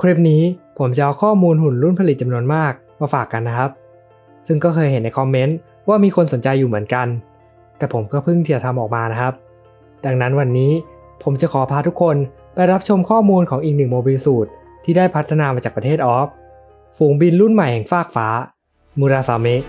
คลิปนี้ผมจะเอาข้อมูลหุ่นรุ่นผลิตจำนวนมากมาฝากกันนะครับ ซึ่งก็เคยเห็นในคอมเมนต์ว่ามีคนสนใจอยู่เหมือนกัน แต่ผมก็เพิ่งที่จะทำออกมานะครับ ดังนั้นวันนี้ผมจะขอพาทุกคนไปรับชมข้อมูลของอีกหนึ่งโมบิลสูตรที่ได้พัฒนามาจากประเทศออฟ ฝูงบินรุ่นใหม่แห่งฟากฟ้า มูราซาเมะ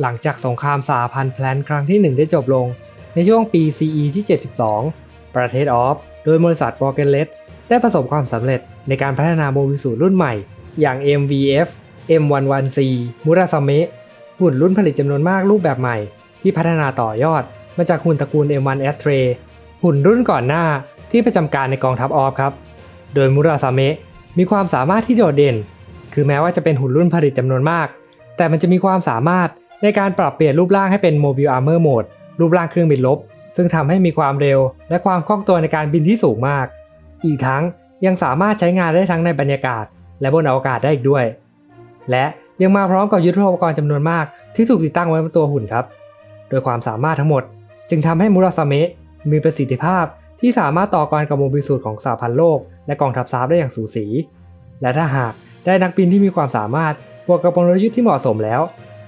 หลังจากสงครามสหพันธ์แพลนครั้งที่ 1 ได้จบลง ในช่วงปี CE ที่ 72 ประเทศออฟ โดยบริษัทบอเกนเลตได้ประสบความสำเร็จในการพัฒนาโมบิลสูตรรุ่นใหม่ อย่าง MVF M11C มูราซาเมะหุ่นรุ่นผลิตจำนวนมากรูปแบบใหม่ ที่พัฒนาต่อยอด มาจากหุ่นตระกูล M1 S t r a y หุ่นรุ่นก่อนหน้าที่ประจำการในกองทัพออฟครับ โดยมูราซาเมะมีความสามารถที่โดดเด่น คือแม้ว่าจะเป็นหุ่นรุ่นผลิตจำนวนมาก แต่มันจะมีความสามารถ ในการปรับเปลี่ยนรูปร่างให้เป็น Mobile Armor Mode รูปร่างเครื่องบินลบ ซึ่งทำให้มีความเร็ว และความคล่องตัวในการบินที่สูงมาก อีกทั้งยังสามารถใช้งานได้ทั้งในบรรยากาศ และบนอวกาศได้อีกด้วย และยังมาพร้อมกับยุทธปกรณ์จำนวนมากที่ถูกติดตั้งไว้บนตัวหุ่นครับ โดยความสามารถทั้งหมด จึงทำให้มูราซาเมะมีประสิทธิภาพที่สามารถต่อกรกับโมบิลสูตรของสหพันธ์โลก และกองทัพซาฟได้อย่างสูสี และถ้าหากได้นักบินที่มีความสามารถบวกกับกลยุทธ์ที่เหมาะสมแล้ว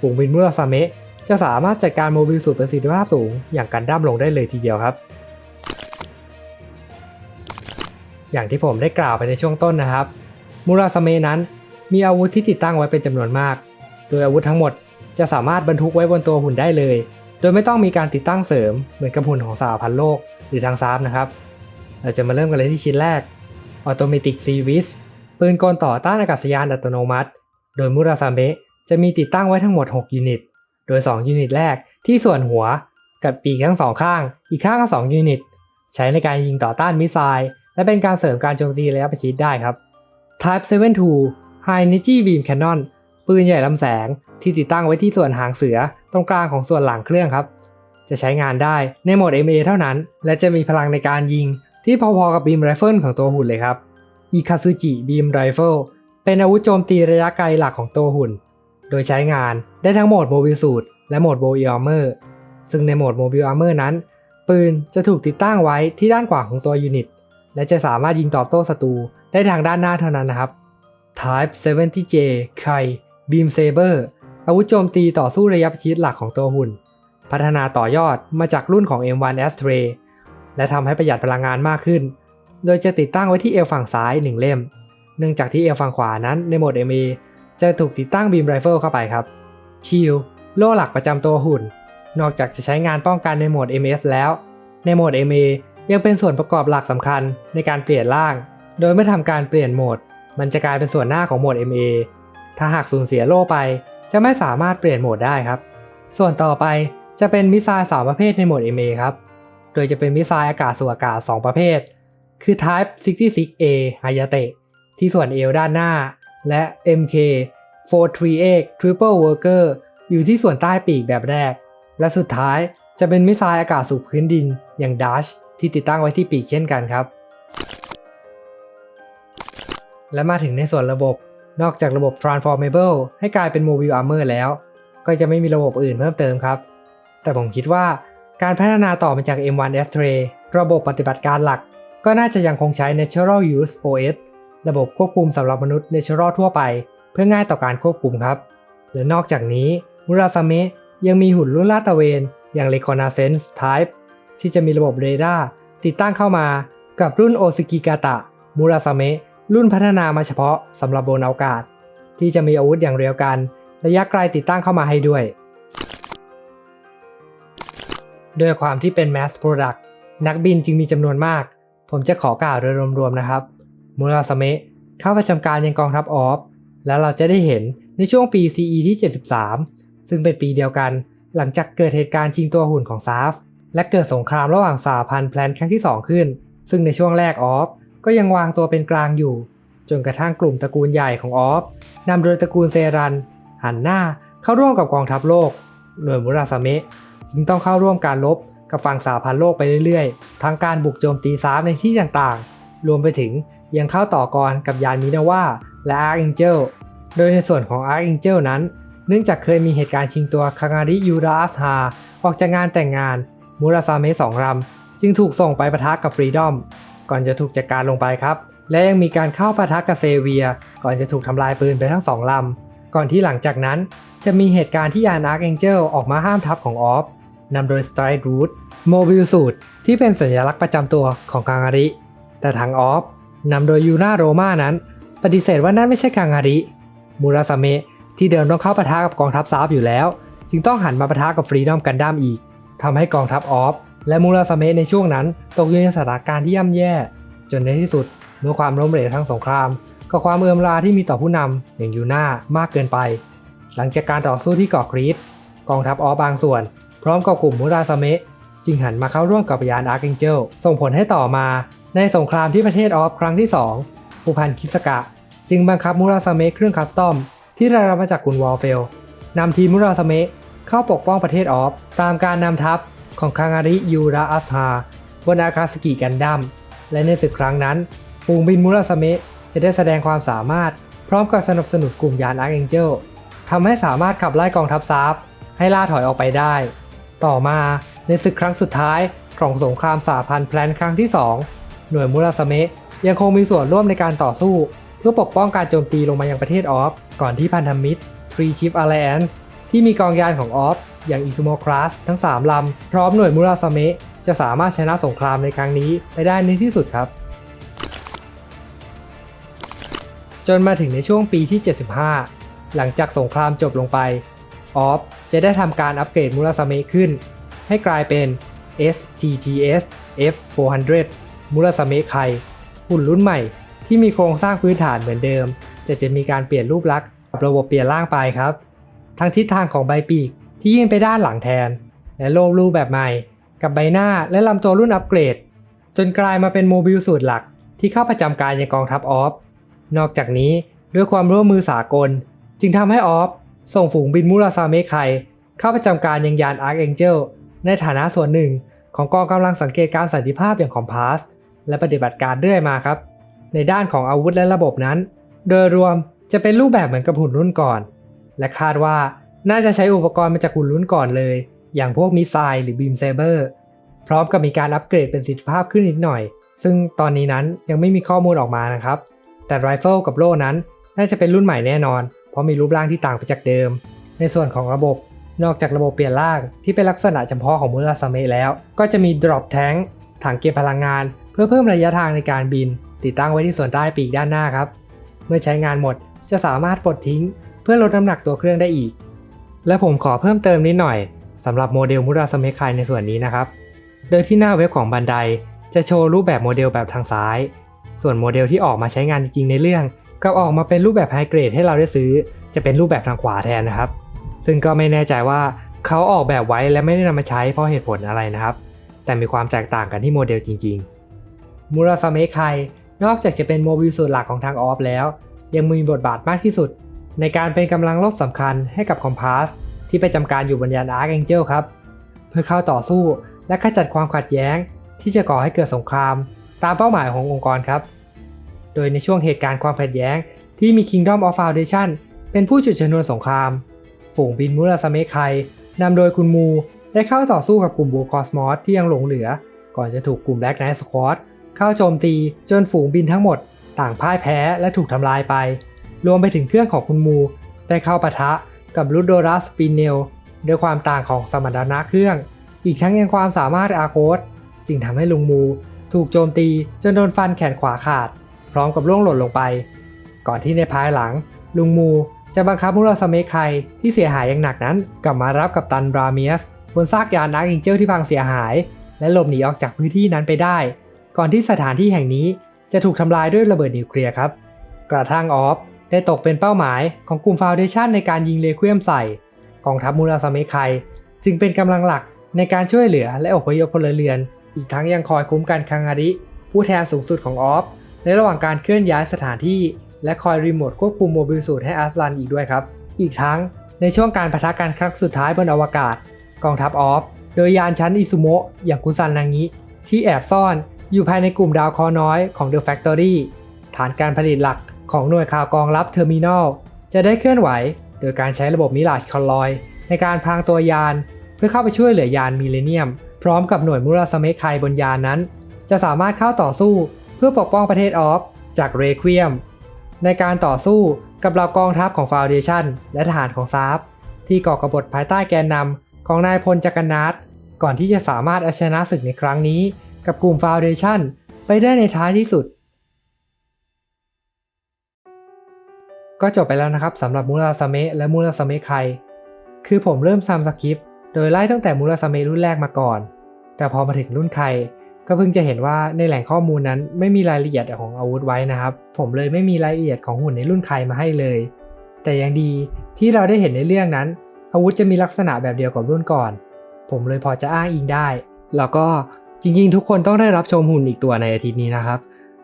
ฝูงบินมูราซาเมะจะสามารถจัดการโมบิลสูตรประสิทธิภาพสูงอย่างกันดั้มลงได้เลยทีเดียวครับ อย่างที่ผมได้กล่าวไปในช่วงต้นนะครับ มูราซาเมะนั้นมีอาวุธที่ติดตั้งไว้เป็นจำนวนมาก โดยอาวุธทั้งหมดจะสามารถบรรทุกไว้บนตัวหุ่นได้เลย โดยไม่ต้องมีการติดตั้งเสริมเหมือนกับหุ่นของสหพันธ์โลกหรือทางซาฟนะครับ เราจะมาเริ่มกันเลยที่ชิ้นแรก Automatic s e v i s ปืนกลต่อต้านอากาศยานอัตโนมัติ โดยมูราซาเมะ จะมีติดตั้งไว้ทั้งหมด 6 ยูนิต โดย 2 ยูนิตแรกที่ส่วนหัวกับปีกทั้งสองข้าง อีกข้างก็2ยูนิต ใช้ในการยิงต่อต้านมิสไซล์และเป็นการเสริมการโจมตีระยะประชิดได้ครับ Type 72 High Energy Beam Cannon ปืนใหญ่ลำแสงที่ติดตั้งไว้ที่ส่วนหางเสือตรงกลางของส่วนหลังเครื่องครับ จะใช้งานได้ในโหมด MA เท่านั้น และจะมีพลังในการยิงที่พอๆกับบีมไรเฟิลของตัวหุ่นเลยครับ อิคาซึจิบีมไรเฟิลเป็นอาวุธโจมตีระยะไกลหลักของตัวหุ่น โดยใช้งานได้ทั้งโหมดโมบิลสูตและโหมดโบอีอาร์เมอร์ซึ่งในโหมดโมบิลอาร์เมอร์นั้น ปืนจะถูกติดตั้งไว้ที่ด้านขวาของตัวยูนิต และจะสามารถยิงตอบโต้ศัตรูได้ทางด้านหน้าเท่านั้นนะครับ Type 70J Kai Beam Saber อาวุธโจมตีต่อสู้ระยะประชิดหลักของตัวหุ่น พัฒนาต่อยอดมาจากรุ่นของ M1 a s t r a y และทำให้ประหยัดพลังงานมากขึ้น โดยจะติดตั้งไว้ที่เอวฝั่งซ้าย 1 เล่ม เนื่องจากที่เอวฝั่งขวานั้นในโหมด MA จะถูกติดตั้งบีมไรเฟิลเข้าไปครับ ชิลโล่หลักประจำตัวหุ่น นอกจากจะใช้งานป้องกันในโหมด MS แล้ว ในโหมด MA ยังเป็นส่วนประกอบหลักสำคัญในการเปลี่ยนร่าง โดยไม่ทำการเปลี่ยนโหมด มันจะกลายเป็นส่วนหน้าของโหมด MA ถ้าหากสูญเสียโล่ไป จะไม่สามารถเปลี่ยนโหมดได้ครับ ส่วนต่อไปจะเป็นมิสไซล์สามประเภทในโหมด MA ครับ โดยจะเป็นมิสไซล์อากาศสู่อากาศ 2 ประเภทคือ Type 66A Hayate ที่ส่วนเอวด้านหน้า และ MK 438 Triple Worker อยู่ที่ส่วนใต้ปีกแบบแรก และสุดท้ายจะเป็นมิสไซล์อากาศสู่พื้นดินอย่าง Dash ที่ติดตั้งไว้ที่ปีกเช่นกันครับ และมาถึงในส่วนระบบ นอกจากระบบ Transformable ให้กลายเป็น Mobile Armor แล้ว ก็จะไม่มีระบบอื่นเพิ่มเติมครับ แต่ผมคิดว่าการพัฒนาต่อมาจาก M1 S t r a y ระบบปฏิบัติการหลัก ก็น่าจะยังคงใช้ Natural Use OS ระบบควบคุมสำหรับมนุษย์ Natural ทั่วไป เพื่อง่ายต่อการควบคุมครับ และนอกจากนี้มุราซาเมะยังมีหุ่นรุ่นลาดตระเวน อย่าง Reconnaissance Type ที่จะมีระบบเรดาร์ติดตั้งเข้ามากับรุ่นโอซิกิกาตะมุราซาเมะรุ่นพัฒนามาเฉพาะสำหรับบนอวกาศ ที่จะมีอาวุธอย่างเรียวกัน ระยะไกลติดตั้งเข้ามาให้ด้วยด้วยความที่เป็น Mass Product นักบินจึงมีจำนวนมาก ผมจะขอกล่าวโดยรวมๆนะครับ มูราสเมะเข้าประจำการยังกองทัพออฟ และเราจะได้เห็นในช่วงปี CE ที่ 73 ซึ่งเป็นปีเดียวกัน หลังจากเกิดเหตุการณ์ชิงตัวหุ่นของซาฟ และเกิดสงครามระหว่างสหพันธ์แพลนครั้งที่ 2 ขึ้น ซึ่งในช่วงแรกออฟก็ยังวางตัวเป็นกลางอยู่ จนกระทั่งกลุ่มตระกูลใหญ่ของออฟนำโดยตระกูลเซรัน หันหน้าเข้าร่วมกับกองทัพโลกโดยมุราสเมะจึงต้องเข้าร่วมการรบกับฝั่งสหพันธ์โลกไปเรื่อยๆ ทั้งการบุกโจมตีซ้ำในที่ต่างๆ รวมไปถึง ยังเข้าต่อกรกับยานมินาว่าและ Archangel โดยในส่วนของ Archangel นั้น เนื่องจากเคยมีเหตุการณ์ชิงตัวคางาริยูราสฮาออกจากงานแต่งงานมูราซาเมะสองลำจึงถูกส่งไปปะทะกับฟรีดอม ก่อนจะถูกจัดการลงไปครับ และยังมีการเข้าปะทะกับเซเวีย ก่อนจะถูกทำลายปืนไปทั้งสองลำ ก่อนที่หลังจากนั้น จะมีเหตุการณ์ที่ยานอาร์เองเจลออกมาห้ามทัพของออฟนำโดยสไตร e รูทโมบิลสูตรที่เป็นสัญลักษณ์ประจำตัวของกางาริ แต่ทางออฟ นำโดยยูนาโรมานั้น ปฏิเสธว่านั่นไม่ใช่กางาริ มูราซาเมะที่เดิมต้องเข้าปะทะกับกองทัพซาฟอยู่แล้ว จึงต้องหันมาปะทะกับฟรีดอมกันดั้มอีกทำให้กองทัพออฟ และมูราซาเมะในช่วงนั้น ตกอยู่ในสถานการณ์ที่ย่ำแย่ จนในที่สุดเมื่อความล้มเหลวทางสงครามกับความเอื้อมลาที่มีต่อผู้นำอย่างยูนามากเกินไป หลังจากการต่อสู้ที่เกาะครีตกองทัพออฟบางส่วน พร้อมกับกลุ่มมูราซาเมะจึงหันมาเข้าร่วมกับยานอาร์เ n งเจลส่งผลให้ต่อมา ในสงครามที่ประเทศออฟครั้งที่ 2 ผู้พันคิสกะ จึงบังคับมูราซาเมะเครื่องคัสตอม ที่ได้รับมาจากคุณวอลเฟลนำทีมมูราซาเมะเข้าปกป้องประเทศออฟ ตามการนำทัพของคางาริยูราอัสฮาบนอาคาสกิกันดัมและในศึกครั้งนั้นฝูงบินมูราซาเมะจะได้แสดงความสามารถ พร้อมกับสนับสนุนกลุ่มยานอาร์ h เ n งเจลทำให้สามารถขับไล่กองทัพซาฟให้ล่าถอยออกไปได้ ต่อมาในศึกครั้งสุดท้ายของสงครามสาพันธ์แพลนครั้งที่ 2 หน่วยมูราซาเมะยังคงมีส่วนร่วมในการต่อสู้ เพื่อปกป้องการโจมตีลงมายังประเทศออฟ ก่อนที่พันธมิตร Free Ship Alliance ที่มีกองยานของออฟ อย่างอิซูโมคลาสทั้ง 3 ลำ พร้อมหน่วยมูราซาเมะจะสามารถชนะสงครามในครั้งนี้ไปได้ในที่สุดครับ จนมาถึงในช่วงปีที่ 75 หลังจากสงครามจบลงไป ออฟจะได้ทำการอัปเกรดมูราซาเมะขึ้น ให้กลายเป็น STTS F400 มูราซาเมะไคหุ่นรุ่นใหม่ที่มีโครงสร้างพื้นฐานเหมือนเดิม แต่จะมีการเปลี่ยนรูปลักษณ์กับระบบเปลี่ยนร่างไปครับ ทั้งทิศทางของใบปีกที่ยื่นไปด้านหลังแทน และโลกรูปแบบใหม่ กับใบหน้าและลำตัวรุ่นอัปเกรด จนกลายมาเป็นโมบิลสูตรหลักที่เข้าประจำการในกองทัพออฟ นอกจากนี้ด้วยความร่วมมือสากล จึงทำให้ออฟส่งฝูงบินมูราซาเมะไคเข้าประจำการยังยานอาร์ h เ n งเจลในฐานะส่วนหนึ่งของกองกำลังสังเกตการสันติภาพอย่างคอมพาส และปฏิบัติการเรื่อยมาครับ ในด้านของอาวุธและระบบนั้น โดยรวมจะเป็นรูปแบบเหมือนกับหุ่นรุ่นก่อน และคาดว่าน่าจะใช้อุปกรณ์มาจากหุ่นรุ่นก่อนเลย อย่างพวกมิสไซล์หรือบีมเซเบอร์พร้อมกับมีการอัปเกรดเป็นประสิทธิภาพขึ้นนิดหน่อย ซึ่งตอนนี้นั้นยังไม่มีข้อมูลออกมานะครับ แต่ไรเฟิลกับโล่นั้น น่าจะเป็นรุ่นใหม่แน่นอน เพราะมีรูปร่างที่ต่างไปจากเดิม ในส่วนของระบบ นอกจากระบบเปลี่ยนร่างที่เป็นลักษณะเฉพาะของมูราซาเมะแล้ว ก็จะมี drop tank ถังเก็บพลังงาน เพื่อเพิ่มระยะทางในการบิน ติดตั้งไว้ที่ส่วนใต้ปีกด้านหน้าครับ เมื่อใช้งานหมดจะสามารถปลดทิ้ง เพื่อลดน้ำหนักตัวเครื่องได้อีก และผมขอเพิ่มเติมนิดหน่อยสำหรับโมเดลมูราซาเมะไคในส่วนนี้นะครับ โดยที่หน้าเว็บของบันไดจะโชว์รูปแบบโมเดลแบบทางซ้าย ส่วนโมเดลที่ออกมาใช้งานจริงในเรื่องกับออกมาเป็นรูปแบบไฮเกรดให้เราได้ซื้อ จะเป็นรูปแบบทางขวาแทนนะครับ ซึ่งก็ไม่แน่ใจว่าเขาออกแบบไว้และไม่ได้นำมาใช้เพราะเหตุผลอะไรนะครับ แต่มีความแตกต่างกันที่โมเดลจริงๆ มูราซาเมะไคนอกจากจะเป็นโมบิลสูตรหลักของทางออฟแล้ว ยังมีบทบาทมากที่สุด ในการเป็นกำลังรบสำคัญให้กับคอมพาสที่ไปจำการอยู่บนยานอาร์ h เ n งเจลครับ เพื่อเข้าต่อสู้และขจัดความขัดแย้ง ที่จะก่อให้เกิดสงคราม ตามเป้าหมายขององค์กรครับ โดยในช่วงเหตุการณ์ความขัดแย้ง ที่มี Kingdom of Foundation เป็นผู้จุดชนวนสงคราม ฝูงบินมูราซาเมะไคนำโดยคุณมู ได้เข้าต่อสู้กับกลุ่มบูคอสมอสที่ยังหลงเหลือ ก่อนจะถูกกลุ่มแบล็กไนท์สควอตเข้าโจมตีจนฝูงบินทั้งหมด ต่างพ่ายแพ้และถูกทำลายไป รวมไปถึงเครื่องของคุณมู ได้เข้าปะทะกับลูโดรัสปินเนลด้วยความต่างของสมรรถนะเครื่อง อีกทั้งยังความสามารถอาโคสจึงทำให้ลุงมู ถูกโจมตีจนโดนฟันแขนขวาขาด พร้อมกับล่วงหล่นลงไป ก่อนที่ในภายหลัง ลุงมูจะบังคับมุราซาเมะไคที่เสียหายอย่างหนักนั้นกลับมารับกับตันบราเมียส บนซากยานนักอิงเจลที่พังเสียหาย และหลบหนีออกจากพื้นที่นั้นไปได้ ก่อนที่สถานที่แห่งนี้จะถูกทำลายด้วยระเบิดนิวเคลียร์ครับ กระทั่งออฟได้ตกเป็นเป้าหมายของกลุ่มฟาวเดชันในการยิงเลเควมใส่กองทัพมูราซาเมะไคจึงเป็นกำลังหลักในการช่วยเหลือและอพยพพลเรือน อีกทั้งยังคอยคุ้มกันคังอาริ ผู้แทนสูงสุดของออฟในระหว่างการเคลื่อนย้ายสถานที่ และคอยรีโมทควบคุมโมบิลสูตรให้อัสลันอีกด้วยครับ อีกทั้งในช่วงการปะทะกันครั้งสุดท้ายบนอวกาศ กองทัพออฟ โดยยานชั้นอิซุโมะอย่างกุซันนางิที่แอบซ่อนอยู่ภายในกลุ่มดาวคราะห์น้อยของ The Factory ฐานการผลิตหลักของหน่วยข่าวกองรับเทอร์มินอลจะได้เคลื่อนไหว โดยการใช้ระบบมิลาชคอลลอย ในการพรางตัวยาน เพื่อเข้าไปช่วยเหลือยานมิเลเนียม พร้อมกับหน่วยมุราสเมคไคบนยานนั้น จะสามารถเข้าต่อสู้เพื่อปกป้องประเทศออฟ จากเรควียม ในการต่อสู้กับเหล่ากองทัพของฟาวเดชันและทหารของซาฟที่ก่อกบฏภายใต้แกนนำ ของนายพลจักรนาทก่อนที่จะสามารถเอาชนะศึกในครั้งนี้ กับกลุ่มฟาวเดชันไปได้ในท้ายที่สุด ก็จบไปแล้วนะครับสำหรับมูราสเมะและมูราสเมะไคคือผมเริ่มทำสคริปโดยไล่ตั้งแต่มูราสเมะรุ่นแรกมาก่อน แต่พอมาถึงรุ่นไคก็เพิ่งจะเห็นว่าในแหล่งข้อมูลนั้นไม่มีรายละเอียดของอาวุธไว้นะครับ ผมเลยไม่มีรายละเอียดของหุ่นในรุ่นไคมาให้เลย แต่ยังดีที่เราได้เห็นในเรื่องนั้น อาวุธจะมีลักษณะแบบเดียวกับรุ่นก่อน ผมเลยพอจะอ้างอิงได้ แล้วก็จริงๆ ทุกคนต้องได้รับชมหุ่นอีกตัวในอาทิตย์นี้นะครับ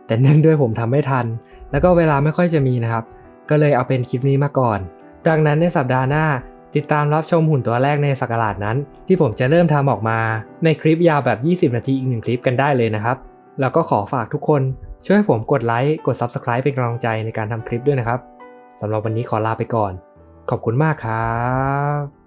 แต่เนื่องด้วยผมทำไม่ทัน แล้วก็เวลาไม่ค่อยจะมีนะครับ ก็เลยเอาเป็นคลิปนี้มาก่อน ดังนั้นในสัปดาห์หน้าติดตามรับชมหุ่นตัวแรกในสักราชนั้น ที่ผมจะเริ่มทำออกมาในคลิปยาวแบบ 20 นาทีอีกหนึ่งคลิปกันได้เลยนะครับ แล้วก็ขอฝากทุกคนช่วยผมกดไลค์กด Subscribe เป็นกำลังใจในการทำคลิปด้วยนะครับสำหรับวันนี้ขอลาไปก่อน ขอบคุณมากครับ